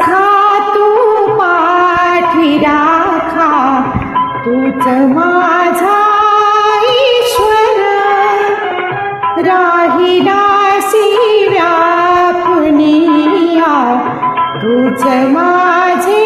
रखा तू पाठी राखा. तूच माझा ईश्वर. राहिलासी व्यापुनिया तूच माझे